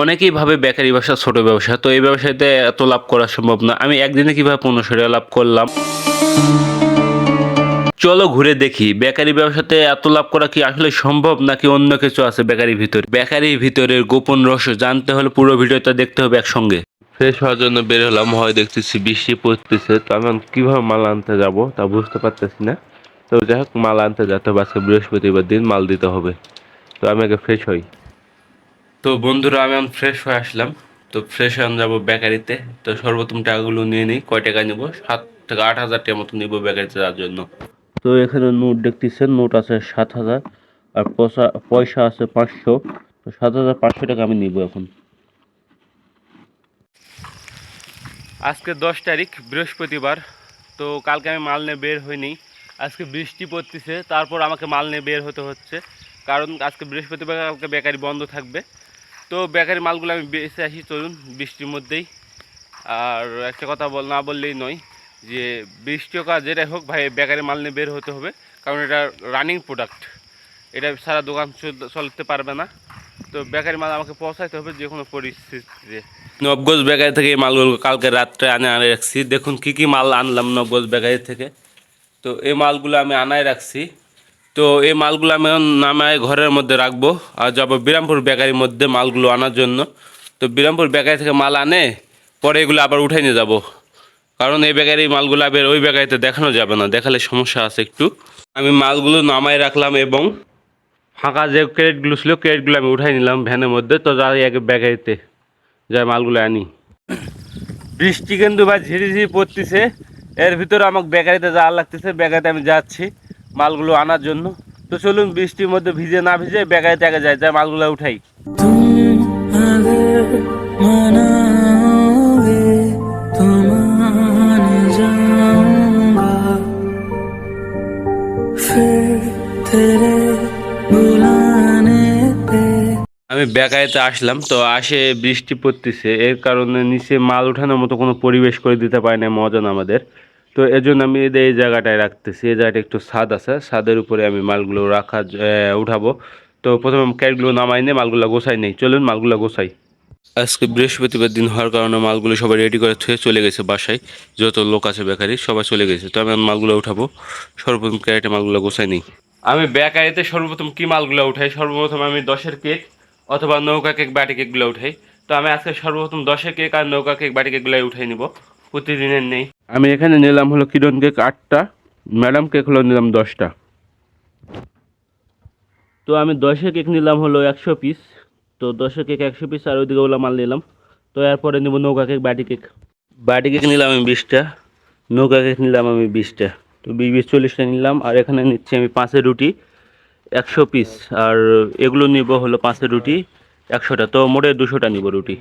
অনেকেই ভাবে বেকারি ব্যবসা ছোট ব্যবসা, তো এই ব্যবসাতে এত লাভ করা সম্ভব না। আমি একদিনে কীভাবে পনেরোশো টাকা লাভ করলাম? চলো ঘুরে দেখি, বেকারি ব্যবসাতে এত লাভ করা কি আসলে সম্ভব নাকি অন্য কিছু আছে বেকারির ভিতরে? বেকারির ভিতরের গোপন রহস্য জানতে হলে পুরো ভিডিওটা দেখতে হবে একসঙ্গে। ফ্রেশ হওয়ার জন্য বের হলাম, হয় দেখতেছি বৃষ্টি পড়তেছে, তো আমি কীভাবে মাল আনতে যাব তা বুঝতে পারতেছি না। তো যাই হোক, মাল আনতে যেতে হবে, আজকে বৃহস্পতিবার দিন, মাল দিতে হবে। তো আমি আগে ফ্রেশ হই। তো বন্ধুরা, আমি এখন ফ্রেশ হয়ে আসলাম। তো ফ্রেশ হয়ে যাব বেকারিতে তো সর্বপ্রথম টাকাগুলো নিয়ে নিই, কয় টাকা নেব? সাত থেকে আট হাজার টাকার মতো নেব বেকারিতে যাওয়ার জন্য। তো এখানে নোট দেখতেছেন নোট আছে সাত হাজার, আর পয়সা পয়সা আছে পাঁচশো। তো সাত হাজার পাঁচশো টাকা আমি নিব এখন। আজকে দশ তারিখ, বৃহস্পতিবার। তো কালকে আমি মাল নিয়ে বের হইনি। আজকে বৃষ্টি পড়তেছে, তারপর আমাকে মাল নিয়ে বের হতে হচ্ছে। কারণ আজকে বৃহস্পতিবার কালকে বেকারি বন্ধ থাকবে। তো বেকারি মালগুলো আমি বেঁচে আসি, চলুন বৃষ্টির মধ্যেই। আর একটা কথা বল, না বললেই নয় যে বৃষ্টি আর যেটাই হোক, ভাই বেকারি মাল নিয়ে বের হতে হবে। কারণ এটা রানিং প্রোডাক্ট এটা সারা দোকান চলতে পারবে না। তো বেকারি মাল আমাকে পৌঁছাইতে হবে যে কোনো পরিস্থিতিতে। নবগঞ্জ বেকারি থেকে এই মালগুলো কালকে রাত্রে আনে আনে রাখছি। দেখুন কি কি মাল আনলাম নবগঞ্জ বেকারি থেকে। তো এই মালগুলো আমি আনায় রাখছি। তো এই মালগুলো আমি নামায় ঘরের মধ্যে রাখব। আর যাব বিরামপুর বেকারির মধ্যে মালগুলো আনার জন্য। তো বিরামপুর বেকারি থেকে মাল আনে, পরে এগুলো আবার উঠাই নিয়ে যাব। কারণ এই বেকারি মালগুলো আবার ওই বেকারিতে দেখানো যাবে না, দেখালে সমস্যা আছে একটু। আমি মালগুলো নামায় রাখলাম এবং ফাঁকা যে ক্রেটগুলো ছিল ক্রেটগুলো আমি উঠাই নিলাম ভ্যানের মধ্যে। তো যাই এক বেকারিতে যাই মালগুলো আনি। বৃষ্টি কিন্তু বা ঝিরি ঝিরি পড়তেছে। এর ভিতরে আমাকে বেকারিতে যাওয়ার লাগতেছে। বেকারিতে আমি যাচ্ছি। মালগুলো আনার জন্য। তো চলুন বৃষ্টির মধ্যে ভিজে না ভিজে বেগায় ত্যাগে যায় যায় মালগুলো উঠাই। আমি বেকায়েতে আসলাম, তো আসে বৃষ্টি পড়তেছে। এর কারণে নিচে মাল উঠানোর মতো কোনো পরিবেশ করে দিতে পারে না মজা আমাদের। তো এর জন্য আমি এই জায়গাটায় রাখতেছি এই জায়গাটা একটু ছাদ আছে ছাদের উপরে আমি মালগুলো রাখা উঠাবো। তো প্রথমে ক্যাটগুলো নামাই নিয়ে মালগুলো গোছাই নেই। চলুন মালগুলো গোছাই। আজকে বৃহস্পতিবার দিন হওয়ার কারণে মালগুলো সবাই রেডি করে থুয়ে চলে গেছে বাসায়। যত লোক আছে বেকারি সবাই চলে গেছে। তো আমি মালগুলো উঠাবো। সর্বপ্রথম ক্যারেটে মালগুলো গোছাই নেই। আমি বেকারিতে সর্বপ্রথম কি মালগুলো উঠাই? সর্বপ্রথম আমি দশের কেক অথবা নৌকা কেক বাটি কেকগুলো উঠাই। তো আমি আজকে সর্বপ্রথম দশের কেক আর নৌকা কেক বাটি কেকগুলো উঠাই নিব। প্রতিদিনের নেই। আমি এখানে নিলাম হলো কিরণ কেক আটটা, ম্যাডাম কেক হলো নিলাম দশটা। তো আমি দশে কেক নিলাম হলো একশো পিস, তো দশে কেক একশো পিস, আর ওইদিকে ওগুলো মাল নিলাম। তো এরপরে নেব নৌকা কেক, বাটি কেক। বাটি কেক নিলাম আমি বিশটা, নৌকা কেক নিলাম আমি বিশটা। তো বিশ বিশ, চল্লিশটা নিলাম, আর এখানে নিচ্ছি আমি পাঁচের রুটি, একশো পিস। আর এগুলো নিব হলো পাঁচের রুটি, একশোটা। তো মোটে দুশোটা নিব রুটি।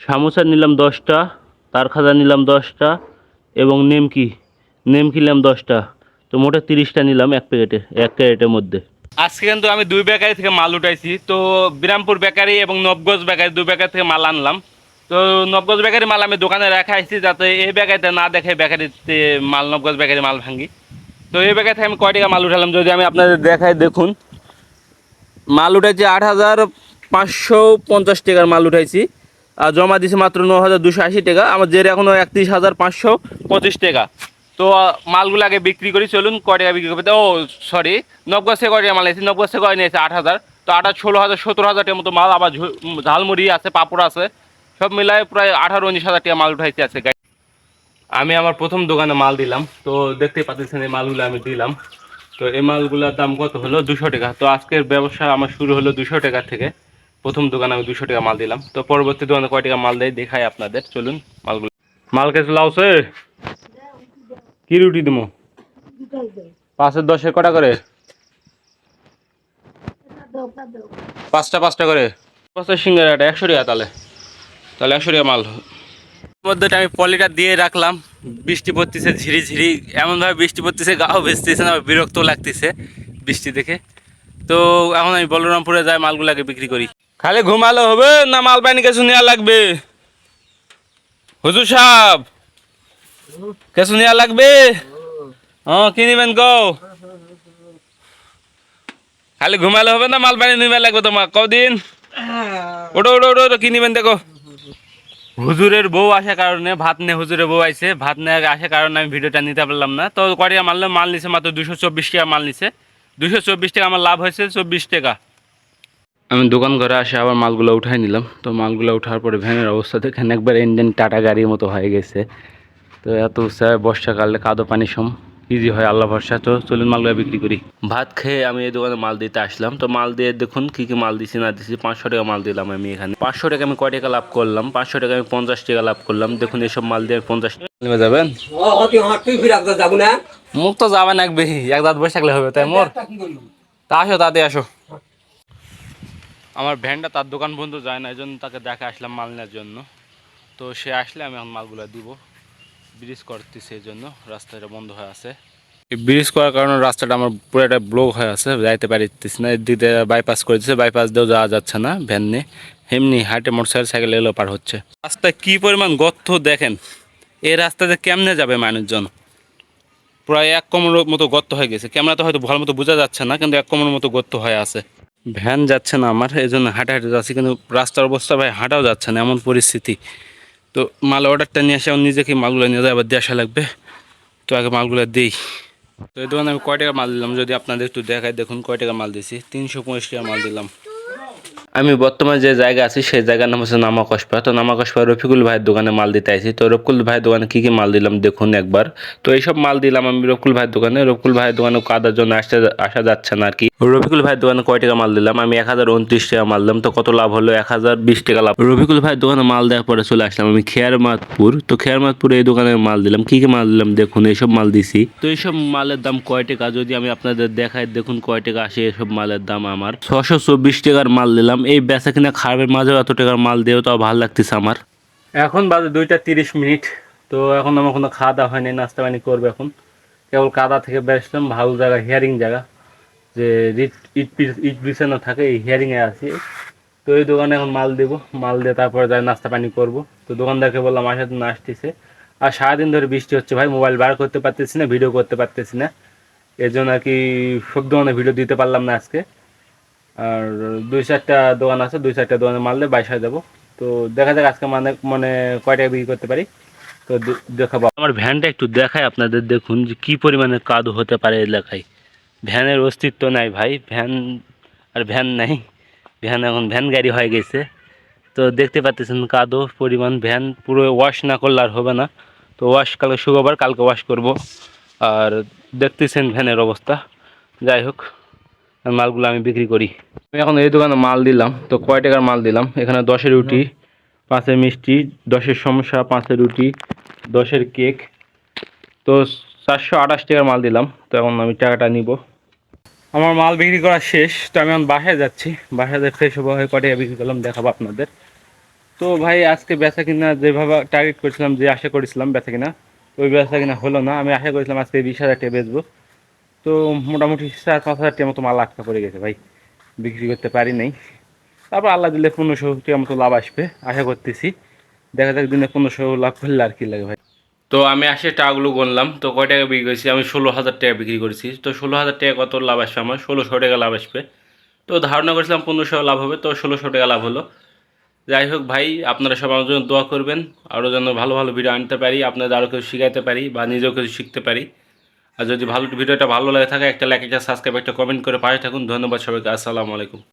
সামোসা নিলাম দশটা তার খাজা নিলাম দশটা এবং নেমকি নেমকি নিলাম দশটা। তো মোটে তিরিশটা নিলাম এক প্যাকেটে, এক ক্যারেটের মধ্যে। আজকে কিন্তু আমি দুই বেকারি থেকে মাল উঠাইছি। তো বিরামপুর বেকারি এবং নবগঞ্জ বেকারি দুই বেকারি থেকে মাল আনলাম। তো নবগঞ্জ বেকারি মাল আমি দোকানে রাখা আসছি যাতে এই বেকারিতে না দেখে বেকারিতে মাল, নবগঞ্জ বেকারি মাল ভাঙি তো এই বেকারি থেকে আমি কয় টাকা মাল উঠালাম যদি আমি আপনাদের দেখাই দেখুন। মাল উঠাইছি আট হাজার পাঁচশো পঞ্চাশ টাকার মাল উঠাইছি। জমা দিছি মাত্র ন হাজার দুশো আশি টাকা। আমার জের এখনও একত্রিশ হাজার পাঁচশো পঁচিশ টাকা। তো মালগুলো আগে বিক্রি করি, চলুন কয় টাকা বিক্রি করবে। ও সরি নবগজ থেকে কয় টাকা মাল নিয়েছি? নবগজ থেকে কয় নিয়েছে? আট হাজার। তো, আট ষোলো হাজার সতেরো হাজার টাকার মতো মাল, আবার ঝালমুড়ি আছে, পাপড় আছে, সব মিলায় প্রায় আঠারো উনিশ হাজার টাকা মাল উঠাইতে আছে গাড়ি আমি আমার প্রথম দোকানে মাল দিলাম। তো দেখতেই পাচ্ছেন এই মালগুলো আমি দিলাম। তো, এই মালগুলোর দাম কত হলো? দুশো টাকা। তো, আজকের ব্যবসা আমার শুরু হলো দুশো টাকা থেকে। প্রথম দোকানে আমি দুশো টাকা মাল দিলাম। তো পরবর্তী দোকানে কয় টাকা মাল দেয়, দেখাই আপনাদের। চলুন, মালগুলো। মাল কেসে লাউছে কি রুটি দিমো? পাঁচের দশের কটা করে? পাঁচটা পাঁচটা করে। পাঁচটা সিঙ্গারাটা, একশো টাকা তাহলে। তাহলে একশো টাকা মাল। মধ্যেটা আমি পলিটা দিয়ে রাখলাম। বৃষ্টি পড়তেছে, ঝিরি ঝিরি। এমনভাবে বৃষ্টি পড়তেছে, গাও ভেজতেছে না, বিরক্ত লাগতেছে বৃষ্টি দেখে। তো এখন আমি বলরামপুরে যাই, মালগুলাকে বিক্রি করি। খালি ঘুমালে হবে না মাল পানি কিছু নেওয়া লাগবে? হুজুর সাহেব কিছু নেওয়া লাগবে? হ্যাঁ কি গো খালি ঘুমালে হবে না মাল পানি নিবে লাগবে তোমার কদিন ওটো ওটো ওটো ওটো কি নিবেন দেখো? হুজুরের বউ আসার কারণে ভাত নে, হুজুরের বউ আইছে, ভাত নে আসার কারণে আমি ভিডিওটা নিতে পারলাম না। তো কটিয়া মারলে মাল নিছে মাত্র দুশো চব্বিশ টাকা মাল নিছে। দুশো চব্বিশ টাকা আমার লাভ হয়েছে, চব্বিশ টাকা। আমি দোকান ঘরে আসে আবার মালগুলো উঠাই নিলাম। তো মালগুলো উঠার পরে ভ্যানের অবস্থা দেখেন একবার ইন্ডিয়ান টাটা গাড়ির মতো হয়ে গেছে। তো এত উৎসাহে বর্ষাকালে কাদো পানি সম ইজি হয় আল্লাহ ভরসা। তো চলুন মালগুলো বিক্রি করি। ভাত খেয়ে আমি এই দোকানে মাল দিতে আসলাম। তো মাল দিয়ে দেখুন কি কি মাল দিছি না দিছি পাঁচশো টাকা মাল দিলাম আমি এখানে। পাঁচশো টাকা আমি কয় টাকা লাভ করলাম? পাঁচশো টাকা আমি পঞ্চাশ টাকা লাভ করলাম। দেখুন এসব মাল দিয়ে পঞ্চাশ টাকা যাবেন? মুখ তো যাবে না একবে এক দাঁত বসে থাকলে হবে তাই মোর? তা আসো তাতে আসো। আমার ভ্যানটা তার দোকান বন্ধু যায় না এই জন্য তাকে দেখে আসলাম মাল নেওয়ার জন্য। তো সে আসলে আমি এখন মালগুলো দিব। ব্রিজ করতেছি এই জন্য রাস্তাটা বন্ধ হয়ে আছে। ব্রিজ করার কারণে রাস্তাটা আমার পুরোটা ব্লক হয়ে আছে, যাইতে পারিতেছি না। এদিক দিয়ে বাইপাস করে দিচ্ছে বাইপাস দিয়েও যাওয়া যাচ্ছে না ভ্যান নিয়ে। এমনি হাটে মোটরসাইকেল সাইকেল এলো পার হচ্ছে। রাস্তায় কী পরিমাণ গর্ত দেখেন, এই রাস্তাতে কেমনে যাবে মানুষজন? প্রায় এক কোমরের মতো গর্ত হয়ে গেছে। ক্যামেরা তো হয়তো ভালো মতো বোঝা যাচ্ছে না, কিন্তু এক কোমরের মতো গর্ত হয়ে আছে। ভ্যান যাচ্ছে না আমার এই জন্য হাঁটা যাচ্ছে, কিন্তু রাস্তার অবস্থা ভাই হাঁটাও যাচ্ছে না, এমন পরিস্থিতি। তো মাল অর্ডারটা নিয়ে আসে আমার নিজেকে মালগুলো নিয়ে যায় আবার দিয়ে আসা লাগবে। তো আগে মালগুলো দিই। তো এই দোকানে আমি কয় টাকা মাল দিলাম, যদি আপনাদের একটু দেখায় দেখুন কয় টাকা মাল দিছি, তিনশো পঁয়ত্রিশ টাকা মাল দিলাম। আমি বর্তমানে যে জায়গা আছি, সেই জায়গার নাম হচ্ছে নামাকসপা। তো নামাকসপা রফিকুল ভাইয়ের দোকানে মাল দিতে আইছি। তো রফিকুল ভাইয়ের দোকানে কী কী মাল দিলাম দেখুন একবার। তো এইসব মাল দিলাম আমি রফিকুল ভাইয়ের দোকানে। রফিকুল ভাইয়ের দোকানে কাদার জন্য আসতে আসা যাচ্ছে না আর কি। রফিকুল ভাইয়ের দোকানে কয় টাকা মাল দিলাম? আমি এক হাজার উনত্রিশ টাকা মাল দিলাম। তো কত লাভ হলো? এক হাজার বিশ টাকা লাভ। রফিকুল ভাইয়ের দোকানে মাল দেওয়ার পরে চলে আসলাম আমি খেয়ারমাতপুর। তো খেয়ারমাতপুরে এই দোকানে মাল দিলাম। কী কী মাল দিলাম দেখুন, এইসব মাল দিছি। তো এইসব মালের দাম কয় টাকা? যদি আমি আপনাদের দেখাই দেখুন কয় টাকা আসে এসব মালের দাম আমার। ছশো চব্বিশ টাকার মাল দিলাম। এই বেচা কিনা খারাপের মাঝেও এত টাকার মাল দিয়েও তাও ভালো লাগতেছে আমার। এখন বাজে দুইটা তিরিশ মিনিট, তো এখন আমার কোনো খাওয়া দাওয়া হয়নি, নাস্তা পানি করবে এখন। কেবল কাদা থেকে বেসলাম ভালো জায়গা হিয়ারিং জায়গা, যে ইট ইট বিছানো থাকে, এই হিয়ারিংয়ে আছি। তো এই দোকানে এখন মাল দেবো, মাল দিয়ে তারপরে যাই নাস্তা পানি করব। তো দোকানদারকে বললাম সাথে না আসতেছে। আর সারাদিন ধরে বৃষ্টি হচ্ছে ভাই, মোবাইল বার করতে পারতেছি না, ভিডিও করতে পারতেছি না। এর জন্য আর কি সব দোকানে ভিডিও দিতে পারলাম না আজকে। আর দুই চারটা দোকান আছে, দুই চারটা দোকানে মারলে বাইশে যাব। তো দেখা যাক আজকে মানে মানে কয় টাকা বিক্রি করতে পারি। তো দেখাবো। আমার ভ্যানটা একটু দেখায় আপনাদের, দেখুন যে কী পরিমাণে কাদু হতে পারে এলাকায়। ভ্যানের অস্তিত্ব নাই ভাই, ভ্যান আর ভ্যান নাই। ভ্যান এখন ভ্যান গাড়ি হয়ে গেছে। তো দেখতে পাচ্ছেন কাদো পরিমাণ ভ্যান, পুরো ওয়াশ না করলে আর হবে না। তো ওয়াশ কালকে শুক্রবার, কালকে ওয়াশ করব। আর দেখতেছেন ভ্যানের অবস্থা। যাই হোক। মালগুলো আমি বিক্রি করি। আমি এখন এই দোকানে মাল দিলাম, তো কয় টাকার মাল দিলাম? এখানে দশের রুটি, পাঁচের মিষ্টি, দশের সমস্যা, পাঁচের রুটি, দশের কেক। তো চারশো আঠাশ টাকার মাল দিলাম, তো এখন আমি টাকাটা নিব। আমার মাল বিক্রি করা শেষ, তো আমি এখন বাসায় যাচ্ছি। বাসায় যেয়ে ফ্রেশ হব, হয়ে কয় টাকা বিক্রি করলাম, দেখাবো আপনাদের। তো ভাই, আজকে বেচা কিনা যেভাবে টার্গেট করেছিলাম, যে আশা করেছিলাম বেচা কিনা, ওই বেচা কিনা হলো না। আমি আশা করেছিলাম আজকে বিশ হাজার টাকা বেচবো। তো মোটামুটি চার পাঁচ হাজার টাকার মতো মাল আটকা পড়ে গেছে ভাই। বিক্রি করতে পারি নাই। তারপর আল্লাহ দিলে পনেরোশো টাকার মতো লাভ আসবে, আশা করতেছি। দেখা যাক দিনে পনেরোশো লাভ করলে আর কি লাগে ভাই। তো আমি আসে টাকাগুলো গনলাম তো কয় টাকা বিক্রি করেছি? আমি ষোলো হাজার টাকা বিক্রি করেছি। তো ষোলো হাজার টাকা কত লাভ আসবে আমার? ষোলোশো টাকা লাভ আসবে। তো ধারণা করেছিলাম পনেরোশো লাভ হবে, তো ষোলোশো টাকা লাভ হলো। যাই হোক ভাই, আপনারা সব আমার জন্য দোয়া করবেন। আরও যেন ভালো ভালো ভিডিও আনতে পারি, আপনাদের আরও কিছু শিখাইতে পারি বা নিজেও কিছু শিখতে পারি। আর যদি ভালো ভিডিওটা ভালো লাগে থাকে, একটা লাইক একটা সাবস্ক্রাইব একটা কমেন্ট করে পাশে থাকুন। ধন্যবাদ সবাইকে। আসসালামু আলাইকুম।